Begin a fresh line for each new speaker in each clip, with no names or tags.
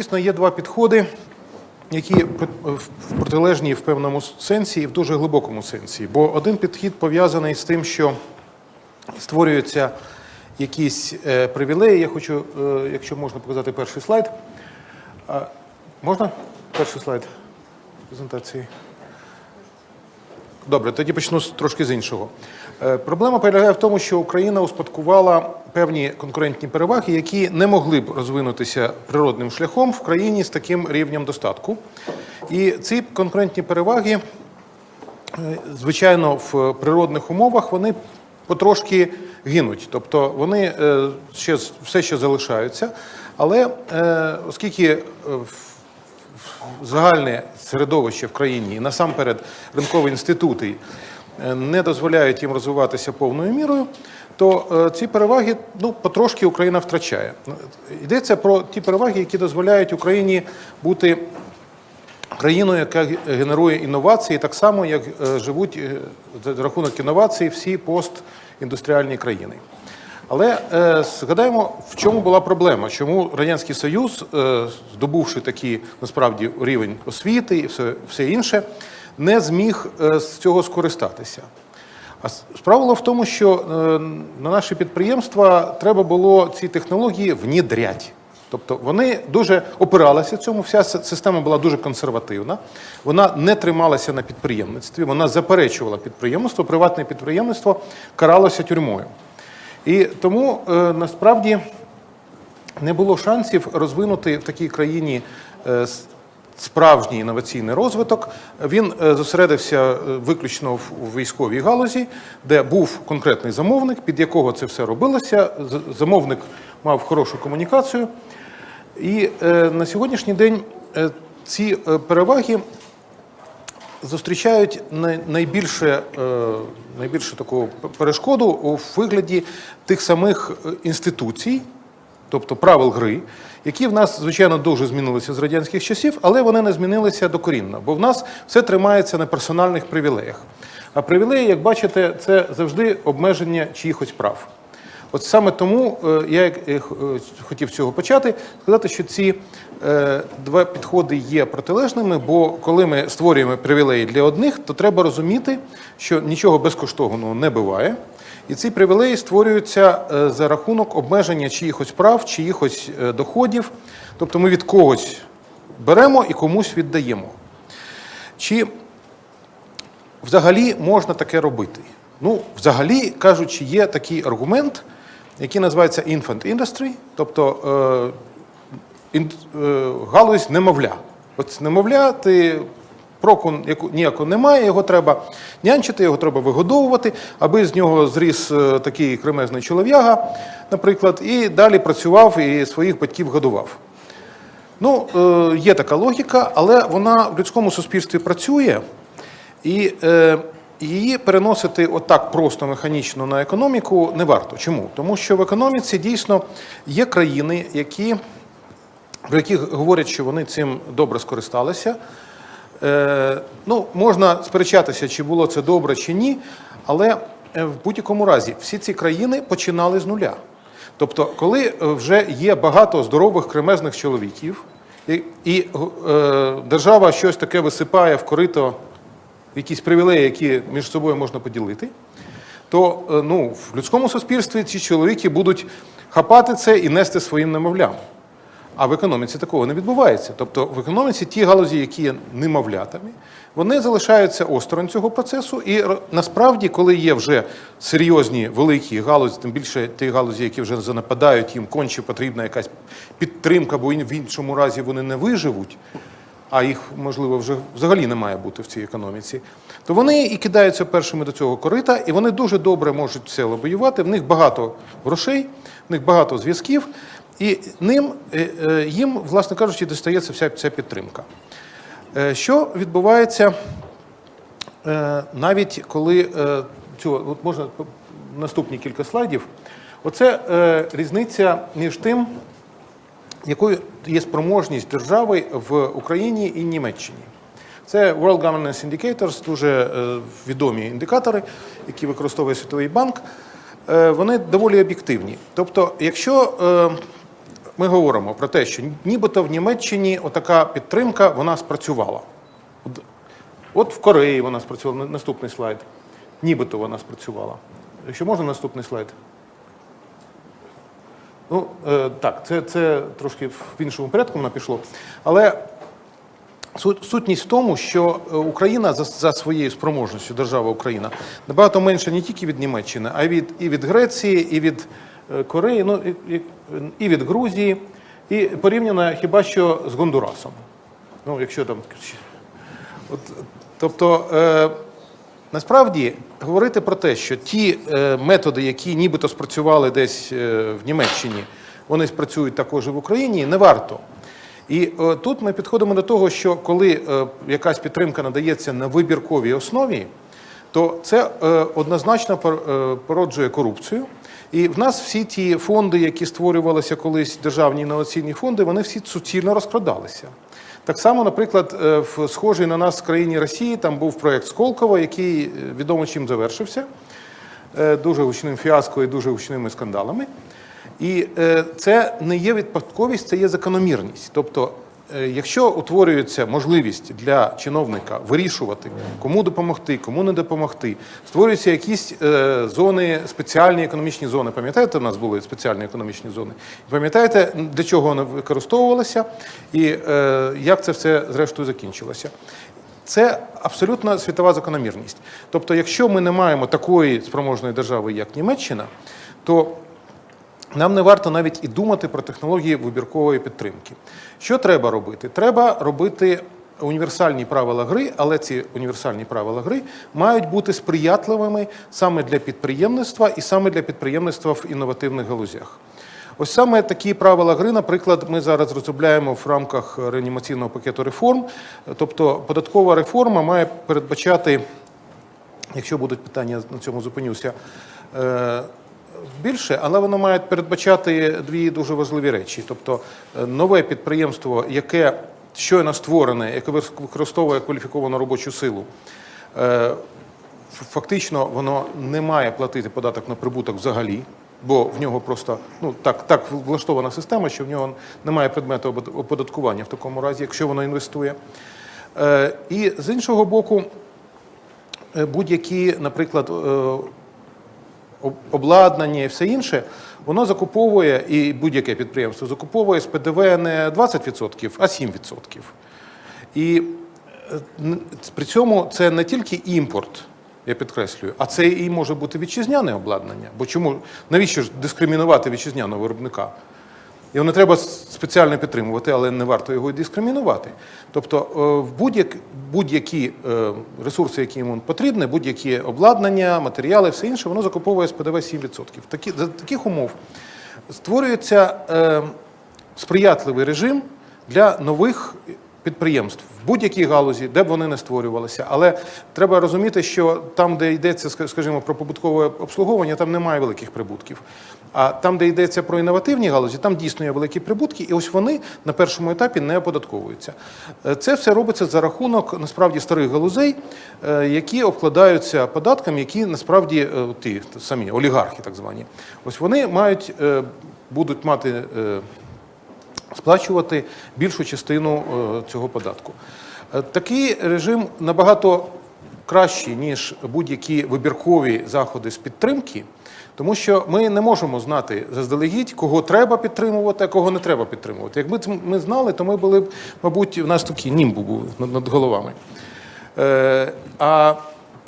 Звісно, є два підходи, які пр- в- протилежні в певному сенсі і в дуже глибокому сенсі. Бо один підхід пов'язаний з тим, що створюються якісь е, привілеї. Я хочу, е, якщо можна показати перший слайд. Можна перший слайд презентації? Добре, тоді почну трошки з іншого. Е, Проблема полягає в тому, що Україна успадкувала певні конкурентні переваги, які не могли б розвинутися природним шляхом в країні з таким рівнем достатку. І ці конкурентні переваги, е, звичайно, в природних умовах вони потрошки гинуть. Тобто вони е, ще все ще залишаються. Але оскільки в загальне середовище в країні і насамперед ринкові інститути е, не дозволяють їм розвиватися повною мірою, то е, ці переваги ну, потрошки Україна втрачає. Йдеться про ті переваги, які дозволяють Україні бути країною, яка генерує інновації, так само, як е, живуть за рахунок інновацій всі постіндустріальні країни. Але е, згадаємо, в чому була проблема, чому Радянський Союз, е, здобувши такий насправді рівень освіти і все, все інше, не зміг е, з цього скористатися. А справа була в тому, що е, на наші підприємства треба було ці технології внідряти. Тобто вони дуже опиралися цьому. Вся система була дуже консервативна. Вона не трималася на підприємництві, вона заперечувала підприємництво, приватне підприємництво каралося тюрмою. І тому е, насправді не було шансів розвинути в такій країні е, справжній інноваційний розвиток. Він е, зосередився виключно в військовій галузі, де був конкретний замовник, під якого це все робилося. Замовник мав хорошу комунікацію. І на сьогоднішній день ці переваги зустрічають найбільше, е, найбільше таку перешкоду у вигляді тих самих е, інституцій, тобто правил гри, які в нас, звичайно, дуже змінилися з радянських часів, але вони не змінилися докорінно, бо в нас все тримається на персональних привілеях. А привілеї, як бачите, це завжди обмеження чиїхось прав. От саме тому е, я е, е, хотів цього почати, сказати, що ці два підходи є протилежними, бо коли ми створюємо привілеї для одних, то треба розуміти, що нічого безкоштовного не буває. І ці привілеї створюються за рахунок обмеження чиїхось прав, чиїхось доходів. Тобто ми від когось беремо і комусь віддаємо. Чи взагалі можна таке робити? Ну, взагалі, кажучи, є такий аргумент, який називається infant industry, тобто е, е, галузь немовля. От немовля, ти проку ніякого немає, його треба нянчити, його треба вигодовувати, аби з нього зріс е, такий кремезний чолов'яга, наприклад, і далі працював і своїх батьків годував. Ну, є така логіка, але вона в людському суспільстві працює, і її переносити отак просто механічно на економіку не варто. Чому? Тому що в економіці дійсно є країни, які, про які говорять, що вони цим добре скористалися. Е, ну, можна сперечатися, чи було це добре, чи ні, але е, в будь-якому разі всі ці країни починали з нуля. Тобто, коли е, вже є багато здорових кремезних чоловіків, і, і е, держава щось таке висипає в корито, якісь привілеї, які між собою можна поділити, то е, ну, в людському суспільстві ці чоловіки будуть хапати це і нести своїм немовлям. А в економіці такого не відбувається. Тобто в економіці ті галузі, які є немовлятами, вони залишаються осторонь цього процесу. І насправді, коли є вже серйозні великі галузі, тим більше ті галузі, які вже занападають, їм конче потрібна якась підтримка, бо в іншому разі вони не виживуть, а їх, можливо, вже взагалі не має бути в цій економіці, то вони і кидаються першими до цього корита, і вони дуже добре можуть це лобіювати. В них багато грошей, в них багато зв'язків, і ним, е, е, їм, власне кажучи, достається вся ця підтримка. Е, Що відбувається навіть коли цього, от можна наступні кілька слайдів. Оце різниця між тим, якою є спроможність держави в Україні і Німеччині. Це World Governance Indicators, дуже е, відомі індикатори, які використовує Світовий банк. Е, Вони доволі об'єктивні. Тобто, якщо е, ми говоримо про те, що нібито в Німеччині отака підтримка вона спрацювала. От, в Кореї вона спрацювала. Наступний слайд. Нібито вона спрацювала. Якщо можна наступний слайд. Ну, е, так, це, це трошки в іншому порядку вона пішло. Але суть, сутність в тому, що е, Україна за, за своєю спроможністю, держава Україна, набагато менше не тільки від Німеччини, а й від, і від Греції, і від е, Кореї, ну, і, і, і від Грузії, і порівняно хіба що з Гондурасом. Ну, якщо там. От, тобто, е, насправді говорити про те, що ті е, методи, які нібито спрацювали десь е, в Німеччині, вони спрацюють також і в Україні, не варто. І е, тут ми підходимо до того, що коли якась підтримка надається на вибірковій основі, то це однозначно пор- породжує корупцію. І в нас всі ті фонди, які створювалися колись державні інноваційні фонди, вони всі суцільно розкрадалися. Так само, наприклад, е, в схожій на нас в країні Росії там був проєкт Сколково, який е, відомо чим завершився, е, дуже гучним фіаско і дуже гучними скандалами. І це не є випадковість, це є закономірність. Тобто, якщо утворюється можливість для чиновника вирішувати, кому допомогти, кому не допомогти, створюються якісь е, зони, спеціальні економічні зони. Пам'ятаєте, у нас були спеціальні економічні зони? Пам'ятаєте, для чого вони використовувалися і е, як це все зрештою закінчилося? Це абсолютно світова закономірність. Тобто, якщо ми не маємо такої спроможної держави, як Німеччина, то нам не варто навіть і думати про технології вибіркової підтримки. Що треба робити? Треба робити універсальні правила гри, але ці універсальні правила гри мають бути сприятливими саме для підприємництва і саме для підприємництва в інновативних галузях. Ось саме такі правила гри, наприклад, ми зараз розробляємо в рамках реанімаційного пакету реформ. Тобто податкова реформа має передбачати якщо будуть питання, на цьому зупинюся. Більше, але воно має передбачати дві дуже важливі речі. Тобто е, нове підприємство, яке щойно створене, яке використовує кваліфіковану робочу силу, е, фактично воно не має платити податок на прибуток взагалі, бо в нього просто ну так, так влаштована система, що в нього немає предмету оподаткування в такому разі, якщо воно інвестує. Е, І з іншого боку, будь-які, наприклад, обладнання і все інше, воно закуповує, і будь-яке підприємство закуповує з ПДВ не 20%, а 7%. І е, при цьому це не тільки імпорт, я підкреслюю, а це і може бути вітчизняне обладнання. Бо чому навіщо ж дискримінувати вітчизняного виробника? Його не треба спеціально підтримувати, але не варто його дискримінувати. Тобто е, будь-як, будь-які е, ресурси, які йому потрібні, будь-які обладнання, матеріали, все інше, воно закуповує з ПДВ 7%. Такі, за таких умов створюється е, сприятливий режим для нових підприємств в будь-якій галузі, де б вони не створювалися. Але треба розуміти, що там, де йдеться, скажімо, про побуткове обслуговування, там немає великих прибутків. А там, де йдеться про інновативні галузі, там дійсно є великі прибутки, і ось вони на першому етапі не оподатковуються. Е, Це все робиться за рахунок насправді старих галузей, е, які обкладаються податками, які насправді е, ті самі олігархи, так звані. Ось вони мають будуть мати. Сплачувати більшу частину е, цього податку. Е, Такий режим набагато кращий, ніж будь-які вибіркові заходи з підтримки, тому що ми не можемо знати заздалегідь, кого треба підтримувати, а кого не треба підтримувати. Якби ми знали, то ми були б, мабуть, у нас такий німбу був над, над головами. Е, а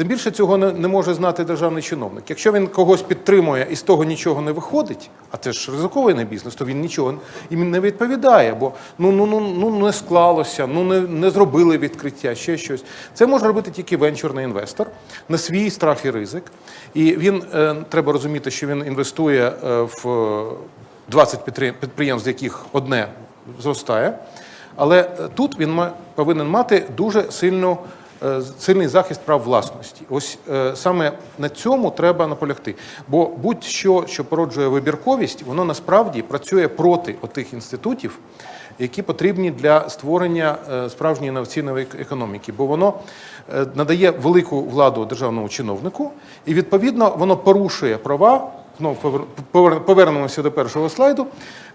тим більше цього не, не може знати державний чиновник. Якщо він когось підтримує і з того нічого не виходить, а це ж ризикований бізнес, то він нічого їм не відповідає, бо ну, ну, ну, ну не склалося, ну не, не зробили відкриття, ще щось. Це може робити тільки венчурний інвестор на свій страх і ризик. І він е, треба розуміти, що він інвестує е, в е, 20 підприємств, з яких одне зростає. Але е, тут він повинен мати дуже сильну, е, сильний захист прав власності. Ось е, саме на цьому треба наполягти. Бо будь-що, що породжує вибірковість, воно насправді працює проти отих інститутів, які потрібні для створення е, справжньої інноваційної економіки. Бо воно е, надає велику владу державному чиновнику, і відповідно воно порушує права ну, повер- повер- повернемося до першого слайду,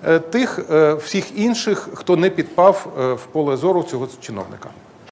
е, тих е, всіх інших, хто не підпав е, в поле зору цього чиновника.